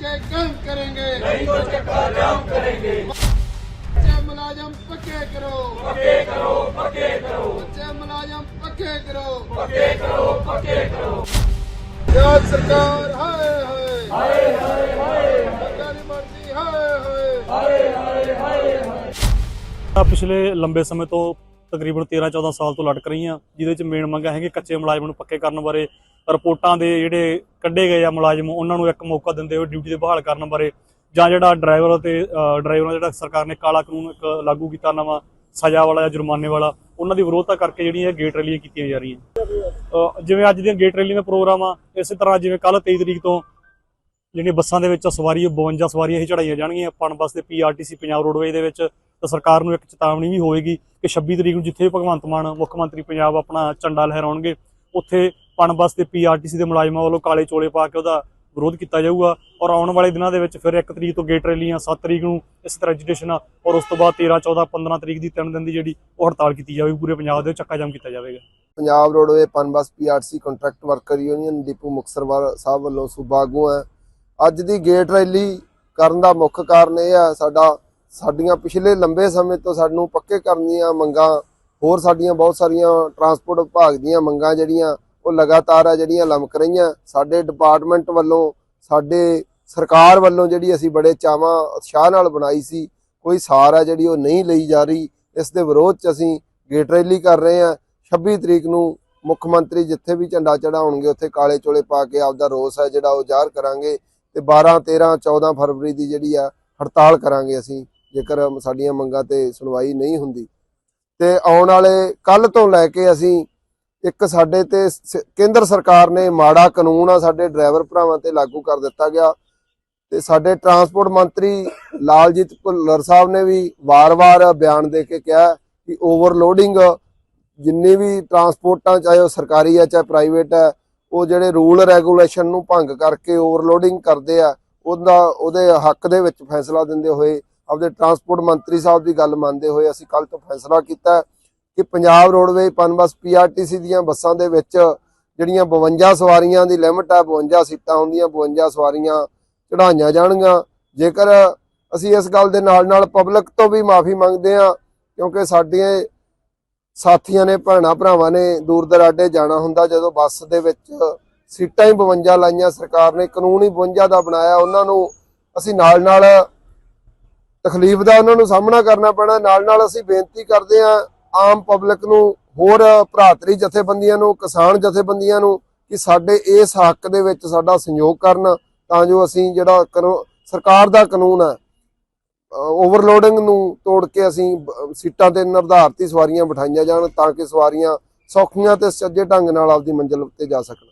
पक्के काम करेंगे नहीं तो चक्का जाम करेंगे बच्चे मुलाजम पक्के करो पक्के करो पक्के करो बच्चे मुलाजम पक्के करो पक्के करो पक्के करो ਪੰਜਾਬ ਸਰਕਾਰ ਹਾਏ ਹਾਏ हाय हाय हाय ਸਰਕਾਰੀ ਮਰਜ਼ੀ ਹਾਏ ਹਾਏ हाय हाय हाय हाय ਤਾਂ ਪਿਛਲੇ ਲੰਬੇ ਸਮੇਂ ਤੋਂ ਤਕਰੀਬਨ 13-14 ਸਾਲ ਤੋਂ ਲਟਕ ਰਹੀਆਂ। ਜਿਹਦੇ ਵਿੱਚ ਮੇਨ ਮੰਗਾਂ ਹੈਗੀ ਕੱਚੇ ਮੁਲਾਜ਼ਮ ਨੂੰ ਪੱਕੇ ਕਰਨ ਬਾਰੇ। ਰਿਪੋਰਟਾਂ ਦੇ ਜਿਹੜੇ ਕੱਢੇ ਗਏ ਆ ਮੁਲਾਜ਼ਮ, ਉਹਨਾਂ ਨੂੰ ਇੱਕ ਮੌਕਾ ਦਿੰਦੇ ਹੋਏ ਡਿਊਟੀ ਤੇ ਬਹਾਲ ਕਰਨ ਬਾਰੇ। ਜਾਂ ਜਿਹੜਾ ਡਰਾਈਵਰ ਤੇ ਡਰਾਈਵਰਾਂ ਜਿਹੜਾ ਸਰਕਾਰ ਨੇ ਕਾਲਾ ਕਾਨੂੰਨ ਇੱਕ ਲਾਗੂ ਕੀਤਾ ਨਵਾਂ, ਸਜ਼ਾ ਵਾਲਾ ਜਾਂ ਜੁਰਮਾਨੇ ਵਾਲਾ, ਉਹਨਾਂ ਦੀ ਵਿਰੋਧਤਾ ਕਰਕੇ ਜਿਹੜੀਆਂ ਗੇਟ ਰੈਲੀਆਂ ਕੀਤੀਆਂ ਜਾ ਰਹੀਆਂ। ਜਿਵੇਂ ਅੱਜ ਦੀਆਂ ਗੇਟ ਰੈਲੀ ਦਾ ਪ੍ਰੋਗਰਾਮ ਆ, ਇਸੇ ਤਰ੍ਹਾਂ ਜਿਵੇਂ ਕੱਲ 23 ਤਰੀਕ ਤੋਂ ਜਿਹੜੀਆਂ ਬੱਸਾਂ ਦੇ ਵਿੱਚ ਸਵਾਰੀ 52 ਸਵਾਰੀਆਂ ਹੀ ਚੜਾਈਆਂ ਜਾਣਗੀਆਂ। ਪਣ ਬੱਸ ਤੇ ਪੀਆਰਟੀਸੀ ਪੰਜਾਬ ਰੋਡਵੇਜ਼ ਦੇ ਵਿੱਚ ਤਾਂ ਸਰਕਾਰ ਨੂੰ ਇੱਕ ਚੇਤਾਵਨੀ ਵੀ ਹੋਏਗੀ ਕਿ 26 ਤਰੀਕ ਨੂੰ ਜਿੱਥੇ ਭਗਵੰਤ ਮਾਨ, ਮੁੱਖ ਮੰਤਰੀ ਪੰਜਾਬ ਆਪਣਾ ਝੰਡਾ ਲਹਿਰਾਉਣਗੇ, ਉੱਥੇ ਪਣ ਬੱਸ ਤੇ ਪੀਆਰਟੀਸੀ ਦੇ ਮੁਲਾਜ਼ਮਾਂ ਵੱਲੋਂ ਕਾਲੇ ਚੋਲੇ ਪਾ ਕੇ ਉਹਦਾ ਵਿਰੋਧ ਕੀਤਾ ਜਾਊਗਾ ਔਰ ਆਉਣ ਵਾਲੇ ਦਿਨਾਂ ਦੇ ਵਿੱਚ ਫਿਰ 1 ਤਰੀਕ ਤੋਂ ਗੇਟ ਰੈਲੀਆਂ 7 ਤਰੀਕ ਨੂੰ ਇਸ ਤਰ੍ਹਾਂ ਐਜੀਟੇਸ਼ਨ ਔਰ ਉਸ ਤੋਂ ਬਾਅਦ 13 14 15 ਤਰੀਕ ਦੀ ਤਿੰਨ ਦਿਨ ਦੀ ਜਿਹੜੀ ਉਹ ਹੜਤਾਲ ਕੀਤੀ ਜਾਵੇਗੀ ਪੂਰੇ ਪੰਜਾਬ ਦੇ ਚੱਕਾ ਜਾਮ ਕੀਤਾ ਜਾਵੇਗਾ। Punjab roadway Punbus PRC contract worker union Deepu Muktsarwal sahib ਵੱਲੋਂ ਸੂਬਾ ਆਗੂ ਹੈ। ਅੱਜ ਦੀ ਗੇਟ ਰੈਲੀ ਕਰਨ ਦਾ ਮੁੱਖ ਕਾਰਨ ਇਹ ਹੈ ਸਾਡਾ ਸਾਡੀਆਂ ਪਿਛਲੇ ਲੰਬੇ ਸਮੇਂ ਤੋਂ ਸਾਨੂੰ ਪੱਕੇ ਕਰਨ ਦੀਆਂ ਮੰਗਾਂ, ਹੋਰ ਸਾਡੀਆਂ ਬਹੁਤ ਸਾਰੀਆਂ ਟਰਾਂਸਪੋਰਟ ਵਿਭਾਗ ਦੀਆਂ ਮੰਗਾਂ ਜਿਹੜੀਆਂ, ਉਹ ਲਗਾਤਾਰ ਆ ਜਿਹੜੀਆਂ ਲਮਕ ਰਹੀਆਂ। ਸਾਡੇ ਡਿਪਾਰਟਮੈਂਟ ਵੱਲੋਂ, ਸਾਡੇ ਸਰਕਾਰ ਵੱਲੋਂ ਜਿਹੜੀ ਅਸੀਂ ਬੜੇ ਚਾਵਾਂ, ਉਤਸ਼ਾਹ ਨਾਲ ਬਣਾਈ ਸੀ, ਕੋਈ ਸਾਰ ਹੈ ਜਿਹੜੀ ਉਹ ਨਹੀਂ ਲਈ ਜਾ ਰਹੀ। ਇਸ ਦੇ ਵਿਰੋਧ 'ਚ ਅਸੀਂ ਗੇਟ ਰੈਲੀ ਕਰ ਰਹੇ ਹਾਂ। 26 ਤਰੀਕ ਨੂੰ ਮੁੱਖ ਮੰਤਰੀ ਜਿੱਥੇ ਵੀ ਝੰਡਾ ਚੜਾਉਣਗੇ ਉੱਥੇ ਕਾਲੇ ਚੋਲੇ ਪਾ ਕੇ ਆਪਦਾ ਰੋਸ ਹੈ ਜਿਹੜਾ ਉਹ ਜ਼ਾਹਰ ਕਰਾਂਗੇ ਤੇ 12 13 14 ਫਰਵਰੀ ਦੀ ਜਿਹੜੀ ਆ, ਹੜਤਾਲ ਕਰਾਂਗੇ ਅਸੀਂ। ਜੇਕਰ ਸਾਡੀਆਂ ਮੰਗਾਂ ਤੇ ਸੁਣਵਾਈ ਨਹੀਂ ਹੁੰਦੀ। ਤੇ ਆਉਣ ਵਾਲੇ ਕੱਲ ਤੋਂ ਲੈ ਕੇ ਅਸੀਂ ਇੱਕ ਸਾਡੇ ਤੇ ਕੇਂਦਰ ਸਰਕਾਰ ਨੇ ਮਾੜਾ ਕਾਨੂੰਨ ਆ, ਸਾਡੇ ਡਰਾਈਵਰ ਭਰਾਵਾਂ ਤੇ ਲਾਗੂ ਕਰ ਦਿੱਤਾ ਗਿਆ। ਤੇ ਸਾਡੇ ਟਰਾਂਸਪੋਰਟ ਮੰਤਰੀ ਲਾਲਜੀਤ ਭੁੱਲਰ ਸਾਹਿਬ ਨੇ ਵੀ ਵਾਰ-ਵਾਰ ਬਿਆਨ ਦੇ ਕੇ ਕਿਹਾ ਕਿ ਓਵਰਲੋਡਿੰਗ ਜਿੰਨੀ ਵੀ ਟਰਾਂਸਪੋਰਟਾਂ, ਚਾਹੇ ਉਹ ਸਰਕਾਰੀ ਹੈ ਚਾਹੇ ਪ੍ਰਾਈਵੇਟ ਹੈ ਉਹ ਜਿਹੜੇ ਰੂਲ ਰੈਗੂਲੇਸ਼ਨ ਨੂੰ ਭੰਗ ਕਰਕੇ ਓਵਰਲੋਡਿੰਗ ਕਰਦੇ ਆ, ਉਹਦਾ, ਉਹਦੇ ਹੱਕ ਦੇ ਵਿੱਚ ਫੈਸਲਾ ਦਿੰਦੇ ਹੋਏ ਆਪਦੇ ਟਰਾਂਸਪੋਰਟ ਮੰਤਰੀ ਸਾਹਿਬ ਦੀ ਗੱਲ ਮੰਨਦੇ ਹੋਏ ਅਸੀਂ ਕੱਲ ਤੋਂ ਫੈਸਲਾ ਕੀਤਾ ਕਿ ਪੰਜਾਬ ਰੋਡਵੇਜ਼ ਪਨਬਸ ਪੀਆਰਟੀਸੀ ਦੀਆਂ ਬੱਸਾਂ ਦੇ ਵਿੱਚ ਜਿਹੜੀਆਂ 52 ਸਵਾਰੀਆਂ ਦੀ ਲਿਮਟ ਹੈ 52 ਸੀਟਾਂ ਹੁੰਦੀਆਂ 52 ਸਵਾਰੀਆਂ ਚੜਾਈਆਂ ਜਾਣਗੀਆਂ। ਜੇਕਰ ਅਸੀਂ ਇਸ ਗੱਲ ਦੇ ਨਾਲ ਨਾਲ ਪਬਲਿਕ ਤੋਂ ਵੀ ਮਾਫੀ ਮੰਗਦੇ ਹਾਂ, ਕਿਉਂਕਿ ਸਾਡੇ ਸਾਥੀਆਂ ਨੇ, ਭੈਣਾਂ ਭਰਾਵਾਂ ਨੇ ਦੂਰ ਦਰਾਡੇ ਜਾਣਾ ਹੁੰਦਾ, ਜਦੋਂ ਬੱਸ ਦੇ ਵਿੱਚ ਸੀਟਾਂ ਹੀ 52 ਲਾਈਆਂ ਸਰਕਾਰ ਨੇ, ਕਾਨੂੰਨ ਹੀ 52 ਦਾ ਬਣਾਇਆ, ਉਹਨਾਂ ਨੂੰ ਅਸੀਂ ਨਾਲ ਨਾਲ ਤਕਲੀਫ ਦਾ ਉਹਨਾਂ ਨੂੰ ਸਾਹਮਣਾ ਕਰਨਾ ਪੈਣਾ। ਨਾਲ ਨਾਲ ਅਸੀਂ ਬੇਨਤੀ ਕਰਦੇ ਹਾਂ ਆਮ ਪਬਲਿਕ ਨੂੰ, ਹੋਰ ਭਰਾਤਰੀ ਜਥੇਬੰਦੀਆਂ ਨੂੰ, ਕਿਸਾਨ ਜਥੇਬੰਦੀਆਂ ਨੂੰ ਕਿ ਸਾਡੇ ਇਸ ਹੱਕ ਦੇ ਵਿੱਚ ਸਾਡਾ ਸਹਿਯੋਗ ਕਰਨ ਤਾਂ ਜੋ ਅਸੀਂ ਜਿਹੜਾ ਕਾਨੂ- ਸਰਕਾਰ ਦਾ ਕਾਨੂੰਨ ਹੈ ਓਵਰਲੋਡਿੰਗ ਨੂੰ ਤੋੜ ਕੇ ਅਸੀਂ ਸੀਟਾਂ ਤੇ ਨਿਰਧਾਰਤੀ ਸਵਾਰੀਆਂ ਬਿਠਾਈਆਂ ਜਾਣ ਤਾਂ ਕਿ ਸਵਾਰੀਆਂ ਸੌਖੀਆਂ ਤੇ ਸੱਜੇ ਢੰਗ ਨਾਲ ਆਪਦੀ ਮੰਜ਼ਿਲ ਉੱਤੇ ਜਾ ਸਕਣ।